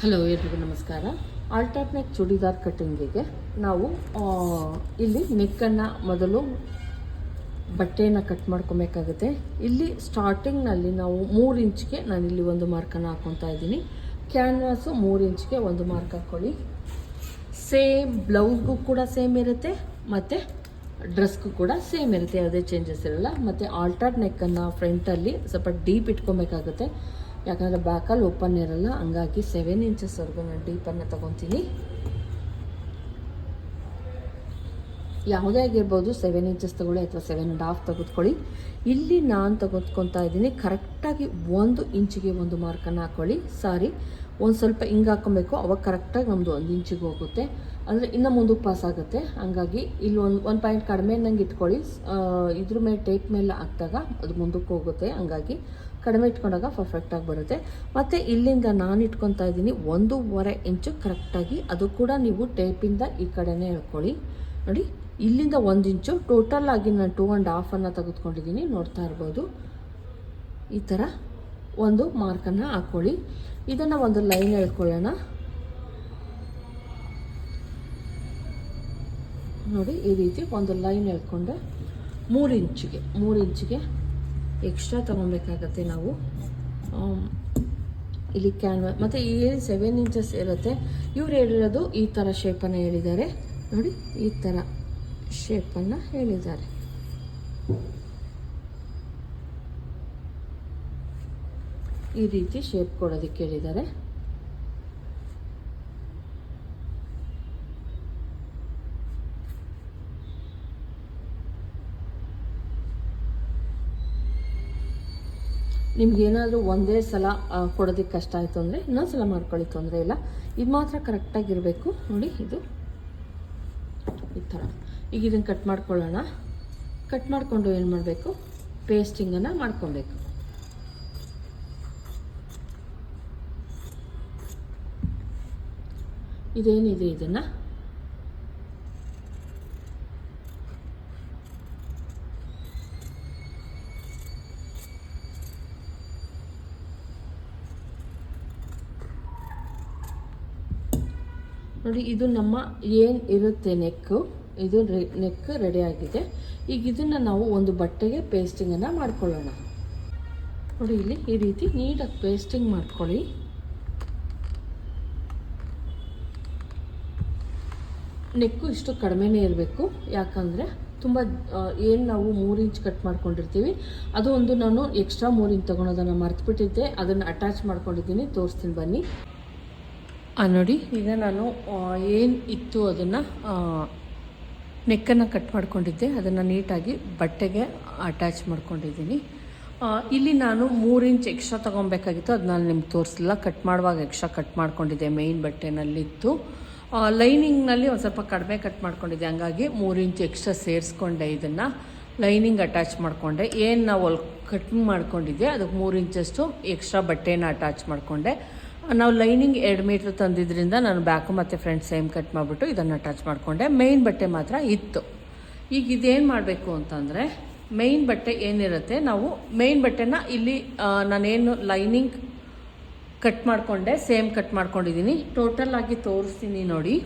Hello ಎಲ್ರಿಗೂ ನಮಸ್ಕಾರ. Alter neck churidar ಕಟ್ಟಿಂಗಿಗೆ ನಾವು ಇಲ್ಲಿ ನೆಕ್ಕನ್ನು ಮೊದಲು ಬಟ್ಟೆಯನ್ನು ಕಟ್ ಮಾಡ್ಕೊಬೇಕಾಗುತ್ತೆ. ಇಲ್ಲಿ ಸ್ಟಾರ್ಟಿಂಗ್ನಲ್ಲಿ ನಾವು ಮೂರು ಇಂಚ್ಗೆ ನಾನು ಇಲ್ಲಿ ಒಂದು ಮಾರ್ಕನ್ನು ಹಾಕೊತಾ ಇದ್ದೀನಿ. ಕ್ಯಾನ್ವಾಸು ಮೂರು ಇಂಚ್ಗೆ ಒಂದು ಮಾರ್ಕ್ ಹಾಕ್ಕೊಳ್ಳಿ ಸೇಮ್ ಬ್ಲೌಸ್ಗೂ ಕೂಡ ಸೇಮ್ ಇರುತ್ತೆ, ಮತ್ತು ಡ್ರೆಸ್ಗೂ ಕೂಡ ಸೇಮ್ ಇರುತ್ತೆ, ಯಾವುದೇ ಚೇಂಜಸ್ ಇರಲ್ಲ. ಮತ್ತು ಆಲ್ಟರ್ ನೆಕ್ಕನ್ನು ಫ್ರಂಟಲ್ಲಿ ಸ್ವಲ್ಪ ಡೀಪ್ ಇಟ್ಕೊಬೇಕಾಗುತ್ತೆ. ಯಾಕಂದರೆ ಬ್ಯಾಕಲ್ಲಿ ಓಪನ್ ಇರಲ್ಲ, ಹಂಗಾಗಿ ಸೆವೆನ್ ಇಂಚಸ್ವರೆಗೂ ನಾನು ಡೀಪನ್ನು ತೊಗೊತೀನಿ. ಯಾವುದೇ ಆಗಿರ್ಬೋದು ಸೆವೆನ್ ಇಂಚಸ್ ತೊಗೊಳ್ಳಿ ಅಥವಾ ಸೆವೆನ್ ಆ್ಯಂಡ್ ಹಾಫ್ ತೆಗೆದುಕೊಳ್ಳಿ. ಇಲ್ಲಿ ನಾನು ತೆಗೆದುಕೊತಾ ಇದ್ದೀನಿ. ಕರೆಕ್ಟಾಗಿ ಒಂದು ಇಂಚಿಗೆ ಒಂದು ಮಾರ್ಕನ್ನು ಹಾಕ್ಕೊಳ್ಳಿ ಸಾರಿ ಒಂದು ಸ್ವಲ್ಪ ಹಿಂಗೆ ಹಾಕ್ಕೊಬೇಕು. ಅವಾಗ ಕರೆಕ್ಟಾಗಿ ನಮ್ಮದು ಒಂದು ಇಂಚಿಗೆ ಹೋಗುತ್ತೆ. ಅಂದರೆ ಇನ್ನು ಮುಂದಕ್ಕೆ ಪಾಸ್ ಆಗುತ್ತೆ. ಹಂಗಾಗಿ ಇಲ್ಲಿ ಒಂದು ಒಂದು ಪಾಯಿಂಟ್ ಕಡಿಮೆ ನಂಗೆ ಇಟ್ಕೊಳ್ಳಿ. ಇದ್ರ ಮೇಲೆ ಟೇಪ್ ಮೇಲೆ ಹಾಕಿದಾಗ ಅದು ಮುಂದಕ್ಕೆ ಹೋಗುತ್ತೆ. ಹಂಗಾಗಿ ಕಡಿಮೆ ಇಟ್ಕೊಂಡಾಗ ಪರ್ಫೆಕ್ಟಾಗಿ ಬರುತ್ತೆ. ಮತ್ತು ಇಲ್ಲಿಂದ ನಾನು ಇಟ್ಕೊತಾ ಇದ್ದೀನಿ ಒಂದೂವರೆ ಇಂಚು ಕರೆಕ್ಟಾಗಿ ಅದು ಕೂಡ ನೀವು ಟೇಪಿಂದ ಈ ಕಡೆನೇ ಹೇಳ್ಕೊಳ್ಳಿ. ನೋಡಿ, ಇಲ್ಲಿಂದ ಒಂದು ಇಂಚು. ಟೋಟಲ್ ಆಗಿ ನಾನು ಟೂ ಆ್ಯಂಡ್ ಹಾಫನ್ನು ತೆಗೆದುಕೊಂಡಿದ್ದೀನಿ. ನೋಡ್ತಾ ಇರ್ಬೋದು. ಈ ಥರ ಒಂದು ಮಾರ್ಕನ್ನು ಹಾಕ್ಕೊಳ್ಳಿ. ಇದನ್ನು ಒಂದು ಲೈನ್ ಹೇಳ್ಕೊಳ್ಳೋಣ. ನೋಡಿ ಈ ರೀತಿ ಒಂದು ಲೈನ್ ಎಳ್ಕೊಂಡು ಮೂರು ಇಂಚಿಗೆ ಮೂರು ಇಂಚಿಗೆ ಎಕ್ಸ್ಟ್ರಾ ತೊಗೊಬೇಕಾಗತ್ತೆ ನಾವು. ಇಲ್ಲಿ ಕ್ಯಾನ್ವ ಮತ್ತು ಏನು ಸೆವೆನ್ ಇಂಚಸ್ ಇರುತ್ತೆ. ಇವ್ರು ಹೇಳಿರೋದು ಈ ಥರ ಶೇಪನ್ನು ಹೇಳಿದ್ದಾರೆ. ನೋಡಿ, ಈ ಥರ ಶೇಪನ್ನು ಹೇಳಿದ್ದಾರೆ. ಈ ರೀತಿ ಶೇಪ್ ಕೊಡೋದಕ್ಕೆ ಹೇಳಿದ್ದಾರೆ. ನಿಮ್ಗೇನಾದರೂ ಒಂದೇ ಸಲ ಕೊಡೋದಕ್ಕೆ ಕಷ್ಟ ಆಯಿತು ಅಂದರೆ ಇನ್ನೊಂದು ಸಲ ಮಾಡ್ಕೊಳ್ಳಿ, ತೊಂದರೆ ಇಲ್ಲ. ಇದು ಮಾತ್ರ ಕರೆಕ್ಟಾಗಿರಬೇಕು ನೋಡಿ, ಇದು ಈ ಥರ ಈಗ ಇದನ್ನು ಕಟ್ ಮಾಡ್ಕೊಳ್ಳೋಣ. ಕಟ್ ಮಾಡಿಕೊಂಡು ಏನು ಮಾಡಬೇಕು? ಪೇಸ್ಟಿಂಗನ್ನು ಮಾಡ್ಕೊಬೇಕು. ಇದೇನಿದೆ ಇದನ್ನು? ನೋಡಿ, ಇದು ನಮ್ಮ ಏನು ಇರುತ್ತೆ ನೆಕ್ಕು? ಇದು ನೆಕ್ ರೆಡಿ ಆಗಿದೆ. ಈಗ ಇದನ್ನು ನಾವು ಒಂದು ಬಟ್ಟೆಗೆ ಪೇಸ್ಟಿಂಗನ್ನು ಮಾಡ್ಕೊಳ್ಳೋಣ. ನೋಡಿ, ಇಲ್ಲಿ ಈ ರೀತಿ ನೀಟಾಗಿ ಪೇಸ್ಟಿಂಗ್ ಮಾಡ್ಕೊಳ್ಳಿ. ನೆಕ್ಕು ಇಷ್ಟು ಕಡಿಮೆನೇ ಇರಬೇಕು. ಯಾಕಂದರೆ ತುಂಬ ಏನು ನಾವು ಮೂರು ಇಂಚ್ ಕಟ್ ಮಾಡ್ಕೊಂಡಿರ್ತೀವಿ, ಅದು ಒಂದು ನಾನು ಎಕ್ಸ್ಟ್ರಾ ಮೂರು ಇಂಚ್ ತೊಗೊಳೋದನ್ನು ಮರ್ತ್ಬಿಟ್ಟಿದ್ದೆ. ಅದನ್ನು ಅಟ್ಯಾಚ್ ಮಾಡ್ಕೊಂಡಿದ್ದೀನಿ. ತೋರಿಸ್ತೀನಿ ಬನ್ನಿ. ನೋಡಿ, ಈಗ ನಾನು ಏನು ಇತ್ತು ಅದನ್ನು ನೆಕ್ಕನ್ನು ಕಟ್ ಮಾಡ್ಕೊಂಡಿದ್ದೆ. ಅದನ್ನು ನೀಟಾಗಿ ಬಟ್ಟೆಗೆ ಅಟ್ಯಾಚ್ ಮಾಡ್ಕೊಂಡಿದ್ದೀನಿ. ಇಲ್ಲಿ ನಾನು ಮೂರು ಇಂಚ್ ಎಕ್ಸ್ಟ್ರಾ ತೊಗೊಬೇಕಾಗಿತ್ತು. ಅದು ನಾನು ನಿಮ್ಗೆ ತೋರಿಸಲಿಲ್ಲ ಕಟ್ ಮಾಡುವಾಗ ಎಕ್ಸ್ಟ್ರಾ ಕಟ್ ಮಾಡ್ಕೊಂಡಿದ್ದೆ ಮೇಯ್ನ್ ಬಟ್ಟೆನಲ್ಲಿತ್ತು. ಲೈನಿಂಗ್ನಲ್ಲಿ ಒಂದು ಸ್ವಲ್ಪ ಕಡಿಮೆ ಕಟ್ ಮಾಡ್ಕೊಂಡಿದ್ದೆ. ಹಂಗಾಗಿ ಮೂರು ಇಂಚ್ ಎಕ್ಸ್ಟ್ರಾ ಸೇರಿಸ್ಕೊಂಡೆ ಇದನ್ನು. ಲೈನಿಂಗ್ ಅಟ್ಯಾಚ್ ಮಾಡಿಕೊಂಡೆ. ಏನು ನಾವು ಕಟ್ ಮಾಡ್ಕೊಂಡಿದ್ದೆ ಅದಕ್ಕೆ ಮೂರು ಇಂಚಷ್ಟು ಎಕ್ಸ್ಟ್ರಾ ಬಟ್ಟೆನ ಅಟ್ಯಾಚ್ ಮಾಡಿಕೊಂಡೆ. ನಾವು ಲೈನಿಂಗ್ ಎರಡು ಮೀಟ್ರ್ ತಂದಿದ್ದರಿಂದ ನಾನು ಬ್ಯಾಕು ಮತ್ತು ಫ್ರಂಟ್ ಸೇಮ್ ಕಟ್ ಮಾಡಿಬಿಟ್ಟು ಇದನ್ನು ಅಟ್ಯಾಚ್ ಮಾಡಿಕೊಂಡೆ. ಮೇಯ್ನ್ ಬಟ್ಟೆ ಮಾತ್ರ ಇತ್ತು. ಈಗ ಇದೇನು ಮಾಡಬೇಕು ಅಂತಂದರೆ ಮೇಯ್ನ್ ಬಟ್ಟೆ ಏನಿರುತ್ತೆ ನಾವು ಮೇಯ್ನ್ ಬಟ್ಟೆನ ಇಲ್ಲಿ ನಾನೇನು ಲೈನಿಂಗ್ ಕಟ್ ಮಾಡಿಕೊಂಡೆ, ಸೇಮ್ ಕಟ್ ಮಾಡ್ಕೊಂಡಿದ್ದೀನಿ ಟೋಟಲ್ ಆಗಿ ತೋರಿಸ್ತೀನಿ ನೋಡಿ.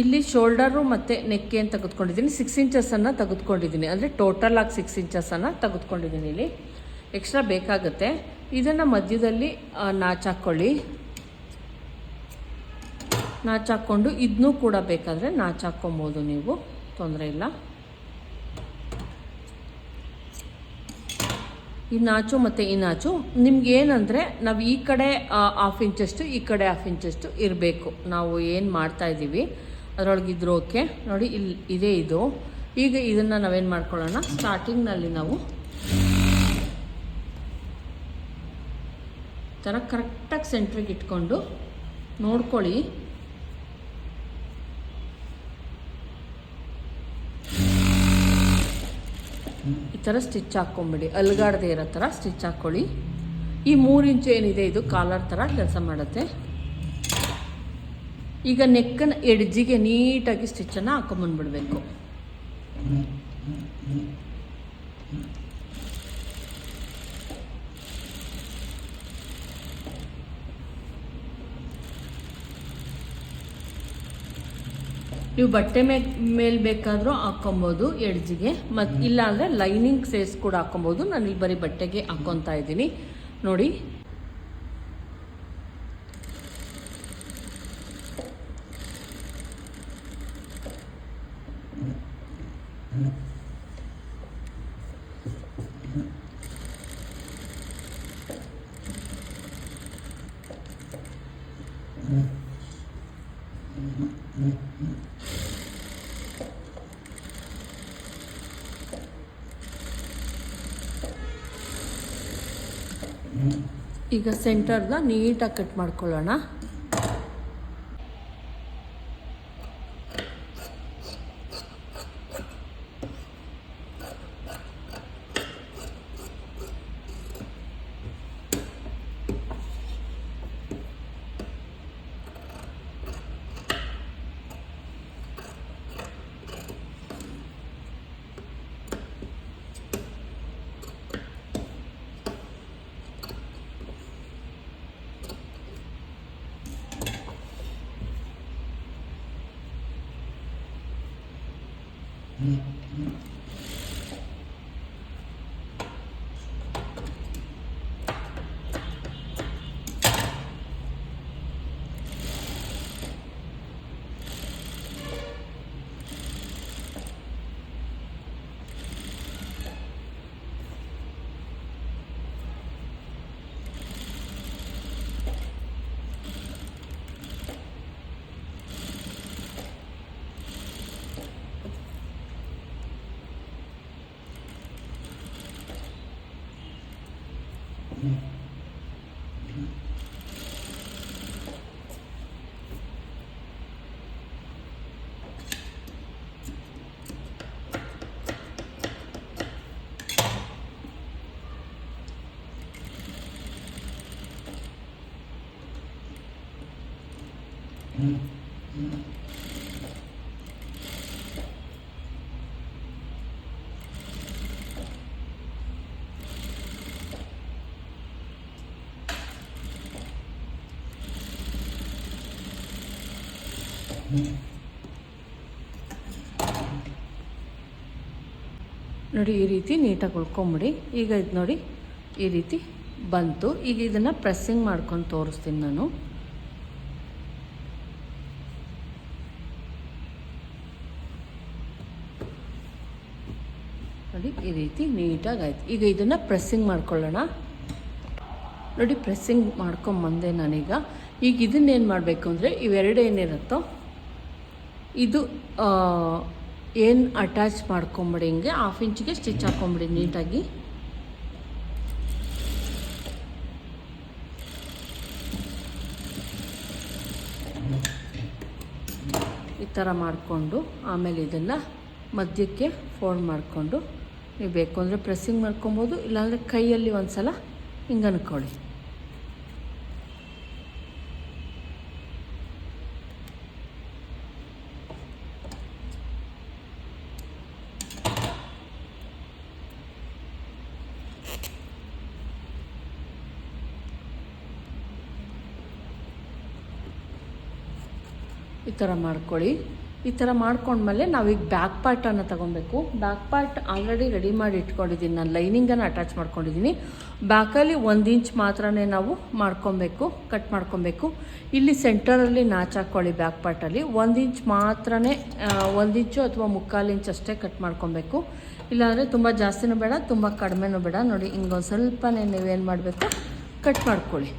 ಇಲ್ಲಿ ಶೋಲ್ಡರು ಮತ್ತು ನೆಕ್ ಏನು ತೆಗೆದುಕೊಂಡಿದ್ದೀನಿ ಸಿಕ್ಸ್ ಇಂಚಸನ್ನು ತೆಗೆದುಕೊಂಡಿದ್ದೀನಿ ಅಂದರೆ ಟೋಟಲ್ ಆಗಿ ಸಿಕ್ಸ್ ಇಂಚಸನ್ನು ತೆಗೆದುಕೊಂಡಿದ್ದೀನಿ ಇಲ್ಲಿ. ಎಕ್ಸ್ಟ್ರಾ ಬೇಕಾಗುತ್ತೆ. ಇದನ್ನು ಮಧ್ಯದಲ್ಲಿ ನಾಚಾಕ್ಕೊಳ್ಳಿ ನಾಚಾಕ್ಕೊಂಡು ಇದನ್ನೂ ಕೂಡ ಬೇಕಾದರೆ ನಾಚಾಕ್ಕೊಬೋದು ನೀವು, ತೊಂದರೆ ಇಲ್ಲ. ಈ ನಾಚು ಮತ್ತು ಈ ನಾಚು, ನಿಮ್ಗೆ ಏನಂದರೆ ನಾವು ಈ ಕಡೆ ಹಾಫ್ ಇಂಚಷ್ಟು, ಈ ಕಡೆ ಹಾಫ್ ಇಂಚಷ್ಟು ಇರಬೇಕು. ನಾವು ಏನು ಮಾಡ್ತಾ ಇದ್ದೀವಿ, ಅದರೊಳಗೆ ಇದ್ರೋಕೆ ನೋಡಿ ಇಲ್ಲಿ ಇದೇ ಇದು. ಈಗ ಇದನ್ನು ನಾವೇನು ಮಾಡ್ಕೊಳ್ಳೋಣ ಸ್ಟಾರ್ಟಿಂಗ್ನಲ್ಲಿ ನಾವು ಥರ ಕರೆಕ್ಟಾಗಿ ಸೆಂಟ್ರಿಗೆ ಇಟ್ಕೊಂಡು ನೋಡ್ಕೊಳ್ಳಿ. ಈ ಥರ ಸ್ಟಿಚ್ ಹಾಕ್ಕೊಂಬಿಡಿ. ಅಲ್ಗಾಡದೆ ಇರೋ ಥರ ಸ್ಟಿಚ್ ಹಾಕ್ಕೊಳ್ಳಿ. ಈ ಮೂರು ಇಂಚು ಏನಿದೆ, ಇದು ಕಾಲರ್ ಥರ ಕೆಲಸ ಮಾಡುತ್ತೆ. ಈಗ ನೆಕ್ಕನ ಎಡ್ಜಿಗೆ ನೀಟಾಗಿ ಸ್ಟಿಚ್ಚನ್ನು ಹಾಕೊಂಬಂದ್ಬಿಡ್ಬೇಕು. ನೀವು ಬಟ್ಟೆ ಮೇ ಮೇಲೆ ಬೇಕಾದರೂ ಹಾಕೊಬೋದು ಎಡ್ಜಿಗೆ. ಮತ್ತು ಇಲ್ಲ ಅಂದರೆ ಲೈನಿಂಗ್ ಸೇಸ್ ಕೂಡ ಹಾಕೊಬೋದು ನಾನು ಇಲ್ಲಿ ಬರೀ ಬಟ್ಟೆಗೆ ಹಾಕ್ಕೊತಾ ಇದ್ದೀನಿ. ನೋಡಿ. ಈಗ ಸೆಂಟರ್ನ ನೀಟಾಗಿ ಕಟ್ ಮಾಡ್ಕೊಳ್ಳೋಣ. Yeah. ನೋಡಿ, ಈ ರೀತಿ ನೀಟಾಗಿ ಉಳ್ಕೊಂಬಿಡಿ. ಈಗ ಇದು ನೋಡಿ, ಈ ರೀತಿ ಬಂತು. ಈಗ ಇದನ್ನು ಪ್ರೆಸ್ಸಿಂಗ್ ಮಾಡ್ಕೊಂಡು ತೋರಿಸ್ತೀನಿ ನಾನು. ನೋಡಿ, ಈ ರೀತಿ ನೀಟಾಗಿ ಆಯ್ತು. ಈಗ ಇದನ್ನು ಪ್ರೆಸ್ಸಿಂಗ್ ಮಾಡ್ಕೊಳ್ಳೋಣ. ನೋಡಿ ಪ್ರೆಸ್ಸಿಂಗ್ ಮಾಡ್ಕೊಂಬಂದೆ ನಾನೀಗ. ಈಗ ಇದನ್ನೇನು ಮಾಡಬೇಕು ಅಂದರೆ ಇವೆರಡು ಏನಿರುತ್ತೋ ಇದು ಏನು ಅಟ್ಯಾಚ್ ಮಾಡ್ಕೊಂಬಿಡಿ ಹಿಂಗೆ ಹಾಫ್ ಇಂಚಿಗೆ ಸ್ಟಿಚ್ ಹಾಕ್ಕೊಂಬಿಡಿ ನೀಟಾಗಿ. ಈ ಥರ ಮಾಡಿಕೊಂಡು, ಆಮೇಲೆ ಇದನ್ನು ಮಧ್ಯಕ್ಕೆ ಫೋಲ್ಡ್ ಮಾಡಿಕೊಂಡು, ನೀವು ಬೇಕು ಅಂದರೆ ಪ್ರೆಸ್ಸಿಂಗ್ ಮಾಡ್ಕೊಬೋದು, ಇಲ್ಲಾಂದರೆ ಕೈಯಲ್ಲಿ ಒಂದು ಸಲ ಹಿಂಗೆ ಅನ್ಕೊಳ್ಳಿ ಈ ಥರ ಮಾಡ್ಕೊಳ್ಳಿ. ಈ ಥರ ಮಾಡ್ಕೊಂಡ್ಮೇಲೆ ನಾವೀಗ ಬ್ಯಾಕ್ ಪಾರ್ಟನ್ನು ತೊಗೊಬೇಕು. ಬ್ಯಾಕ್ ಪಾರ್ಟ್ ಆಲ್ರೆಡಿ ರೆಡಿ ಮಾಡಿ ಇಟ್ಕೊಂಡಿದ್ದೀನಿ ನಾನು ಲೈನಿಂಗನ್ನು ಅಟ್ಯಾಚ್ ಮಾಡ್ಕೊಂಡಿದ್ದೀನಿ ಬ್ಯಾಕಲ್ಲಿ ಒಂದು ಇಂಚ್ ಮಾತ್ರನೇ ನಾವು ಮಾಡ್ಕೊಬೇಕು ಕಟ್ ಮಾಡ್ಕೊಬೇಕು. ಇಲ್ಲಿ ಸೆಂಟರಲ್ಲಿ ನಾಚ್ ಹಾಕ್ಕೊಳ್ಳಿ ಬ್ಯಾಕ್ ಪಾರ್ಟಲ್ಲಿ ಒಂದು ಇಂಚ್ ಮಾತ್ರನೇ ಒಂದು ಇಂಚು ಅಥವಾ ಮುಕ್ಕಾಲು ಇಂಚ್ ಅಷ್ಟೇ ಕಟ್ ಮಾಡ್ಕೊಬೇಕು. ಇಲ್ಲಾಂದರೆ ತುಂಬ ಜಾಸ್ತಿನೂ ಬೇಡ, ತುಂಬ ಕಡಿಮೆನೂ ಬೇಡ. ನೋಡಿ ಹಿಂಗೊಂದು ಸ್ವಲ್ಪನೇ ನೀವೇನು ಮಾಡಬೇಕು ಕಟ್ ಮಾಡ್ಕೊಳ್ಳಿ.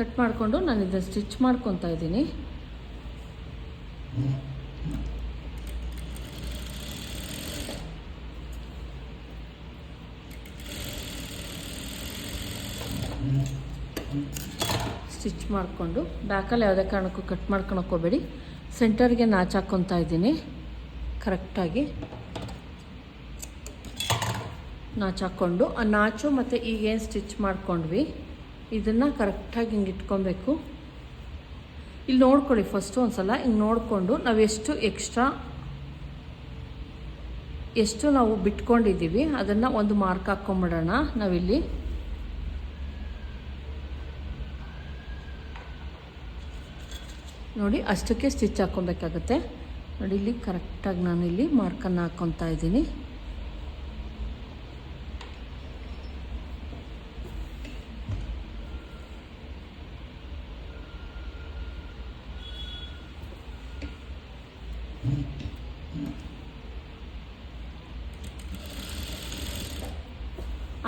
ಕಟ್ ಮಾಡಿಕೊಂಡು ನಾನು ಇದನ್ನು ಸ್ಟಿಚ್ ಮಾಡ್ಕೊತಾ ಇದ್ದೀನಿ. ಸ್ಟಿಚ್ ಮಾಡಿಕೊಂಡು ಬ್ಯಾಕಲ್ಲಿ ಯಾವುದೇ ಕಾರಣಕ್ಕೂ ಕಟ್ ಮಾಡ್ಕೊಳಕ್ಕೆ ಸೆಂಟರ್ಗೆ ನಾಚ್ ಇದ್ದೀನಿ. ಕರೆಕ್ಟಾಗಿ ನಾಚ್ ಹಾಕ್ಕೊಂಡು ಆ ನಾಚು ಮತ್ತು ಈಗೇನು ಸ್ಟಿಚ್ ಮಾಡ್ಕೊಂಡ್ವಿ, ಇದನ್ನು ಕರೆಕ್ಟಾಗಿ ಹಿಂಗೆ ಇಟ್ಕೊಬೇಕು. ಇಲ್ಲಿ ನೋಡ್ಕೊಳ್ಳಿ ಫಸ್ಟು ಒಂದು ಸಲ ಹಿಂಗೆ ನೋಡಿಕೊಂಡು ನಾವು ಎಷ್ಟು ಎಕ್ಸ್ಟ್ರಾ ಎಷ್ಟು ನಾವು ಬಿಟ್ಕೊಂಡಿದ್ದೀವಿ, ಅದನ್ನು ಒಂದು ಮಾರ್ಕ್ ಹಾಕ್ಕೊಂಬಿಡೋಣ ನಾವಿಲ್ಲಿ ನೋಡಿ ಅಷ್ಟಕ್ಕೆ ಸ್ಟಿಚ್ ಹಾಕ್ಕೊಬೇಕಾಗತ್ತೆ ನೋಡಿ ಇಲ್ಲಿ ಕರೆಕ್ಟಾಗಿ ನಾನು ಇಲ್ಲಿ ಮಾರ್ಕನ್ನು ಹಾಕ್ಕೊತಾ ಇದ್ದೀನಿ.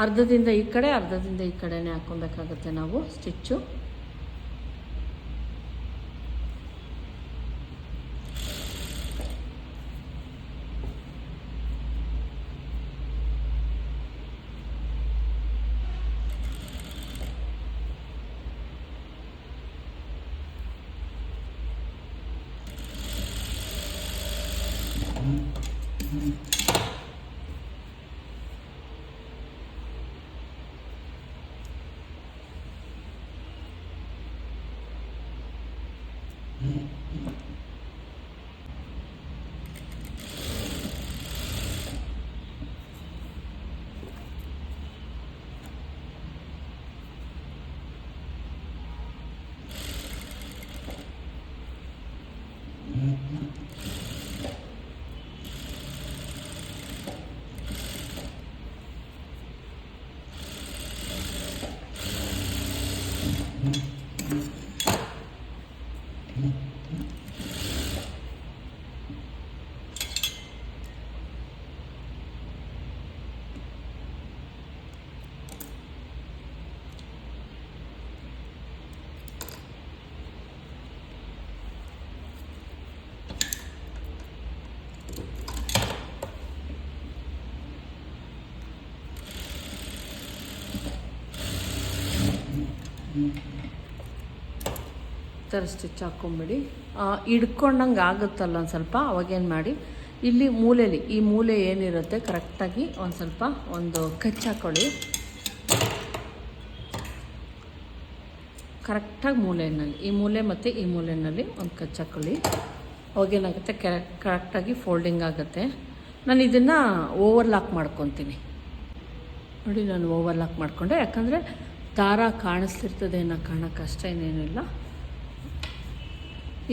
ಅರ್ಧದಿಂದ ಈ ಕಡೆ ಅರ್ಧದಿಂದ ಈ ಕಡೆನೇ ಹಾಕ್ಕೊಬೇಕಾಗತ್ತೆ ನಾವು ಸ್ಟಿಚ್ಚು. ಥರ ಸ್ಟಿಚ್ ಹಾಕ್ಕೊಂಬಿಡಿ ಹಿಡ್ಕೊಂಡಂಗೆ ಆಗುತ್ತಲ್ಲ ಒಂದು ಸ್ವಲ್ಪ, ಅವಾಗೇನು ಮಾಡಿ. ಇಲ್ಲಿ ಮೂಲೆಯಲ್ಲಿ ಈ ಮೂಲೆ ಏನಿರುತ್ತೆ, ಕರೆಕ್ಟಾಗಿ ಒಂದು ಸ್ವಲ್ಪ ಒಂದು ಕಚ್ ಹಾಕ್ಕೊಳ್ಳಿ ಕರೆಕ್ಟಾಗಿ ಮೂಲೆಯಲ್ಲಿ ಈ ಮೂಲೆ ಮತ್ತು ಈ ಮೂಲೆಯಲ್ಲಿ ಒಂದು ಕಚ್ ಹಾಕ್ಕೊಳ್ಳಿ ಅವಾಗೇನಾಗುತ್ತೆ ಕರೆಕ್ಟ್ ಕರೆಕ್ಟಾಗಿ ಫೋಲ್ಡಿಂಗ್ ಆಗುತ್ತೆ. ನಾನು ಇದನ್ನು ಓವರ್ಲಾಕ್ ಮಾಡ್ಕೊತೀನಿ. ನೋಡಿ, ನಾನು ಓವರ್ಲಾಕ್ ಮಾಡಿಕೊಂಡೆ. ಯಾಕಂದರೆ ದಾರ ಕಾಣಿಸ್ತಿರ್ತದೆ ಅನ್ನೋ ಕಾಣಕ್ಕೆ ಅಷ್ಟೇ ಇನ್ನೇನಿಲ್ಲ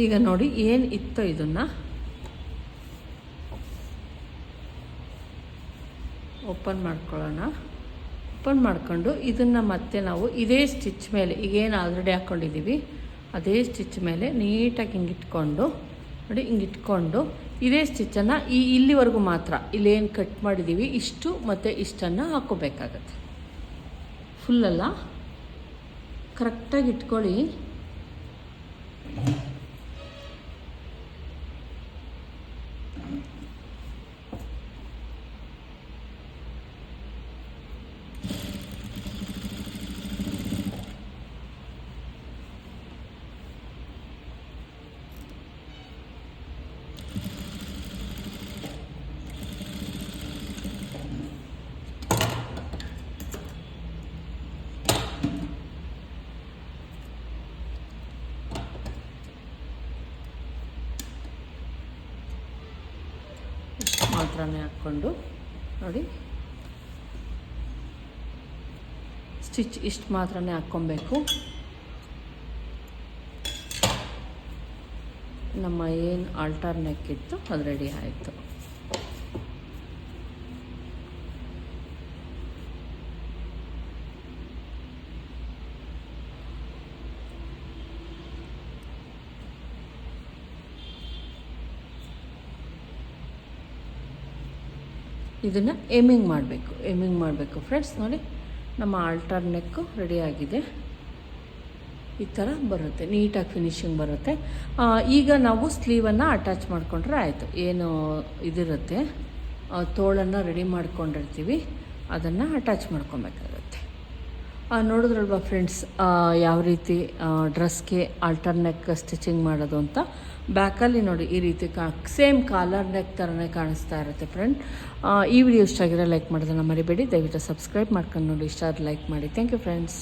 ಈಗ ನೋಡಿ ಏನು ಇತ್ತೋ ಇದನ್ನು. ಓಪನ್ ಮಾಡ್ಕೊಳ್ಳೋಣ. ಓಪನ್ ಮಾಡಿಕೊಂಡು ಇದನ್ನು ಮತ್ತೆ ನಾವು ಇದೇ ಸ್ಟಿಚ್ ಮೇಲೆ ಈಗೇನು ಆಲ್ರೆಡಿ ಹಾಕ್ಕೊಂಡಿದ್ದೀವಿ ಅದೇ ಸ್ಟಿಚ್ ಮೇಲೆ ನೀಟಾಗಿ ಹಿಂಗೆ ಇಟ್ಕೊಂಡು, ನೋಡಿ ಹಿಂಗೆ ಇಟ್ಕೊಂಡು ಇದೇ ಸ್ಟಿಚ್ಚನ್ನು ಈ ಇಲ್ಲಿವರೆಗೂ ಮಾತ್ರ, ಇಲ್ಲೇನು ಕಟ್ ಮಾಡಿದ್ದೀವಿ, ಇಷ್ಟು ಮತ್ತು ಇಷ್ಟನ್ನು ಹಾಕೋಬೇಕಾಗತ್ತೆ. ಫುಲ್ಲಲ್ಲ ಕರೆಕ್ಟಾಗಿ ಇಟ್ಕೊಳ್ಳಿ. ಮಾತ್ರನೇ ಹಾಕ್ಕೊಂಡು ನೋಡಿ. ಸ್ಟಿಚ್ ಇಷ್ಟು ಮಾತ್ರನೇ ಹಾಕ್ಕೊಬೇಕು. ನಮ್ಮ ಏನು ಆಲ್ಟರ್ ನೆಕ್ ಇತ್ತು ಅದು ರೆಡಿ ಆಯಿತು. ಇದನ್ನು ಏಮಿಂಗ್ ಮಾಡಬೇಕು. ಏಮಿಂಗ್ ಮಾಡಬೇಕು ಫ್ರೆಂಡ್ಸ್ ನೋಡಿ ನಮ್ಮ ಆಲ್ಟರ್ ನೆಕ್ಕು ರೆಡಿಯಾಗಿದೆ ಈ ಥರ ಬರುತ್ತೆ, ನೀಟಾಗಿ ಫಿನಿಶಿಂಗ್ ಬರುತ್ತೆ. ಈಗ ನಾವು ಸ್ಲೀವನ್ನು ಅಟ್ಯಾಚ್ ಮಾಡಿಕೊಂಡ್ರೆ ಆಯಿತು. ಏನು ಇದಿರುತ್ತೆ ತೋಳನ್ನು ರೆಡಿ ಮಾಡ್ಕೊಂಡಿರ್ತೀವಿ. ಅದನ್ನು ಅಟ್ಯಾಚ್ ಮಾಡ್ಕೊಬೇಕಾಗತ್ತೆ. ನೋಡಿದ್ರಲ್ವಾ ಫ್ರೆಂಡ್ಸ್ ಯಾವ ರೀತಿ ಡ್ರೆಸ್ಗೆ ಆಲ್ಟರ್ ನೆಕ್ ಸ್ಟಿಚಿಂಗ್ ಮಾಡೋದು ಅಂತ? ಬ್ಯಾಕಲ್ಲಿ ನೋಡಿ ಈ ರೀತಿ ಕಾ, ಸೇಮ್ ಕಾಲರ್ ನೆಕ್ ಥರನೇ ಕಾಣಿಸ್ತಾ ಇರುತ್ತೆ ಫ್ರೆಂಡ್ ಈ ವಿಡಿಯೋ ಇಷ್ಟ ಆಗಿರೋ ಲೈಕ್ ಮಾಡೋದನ್ನು ಮರಿಬೇಡಿ. ದಯವಿಟ್ಟು ಸಬ್ಸ್ಕ್ರೈಬ್ ಮಾಡ್ಕೊಂಡು ನೋಡಿ, ಇಷ್ಟ ಲೈಕ್ ಮಾಡಿ. Thank you friends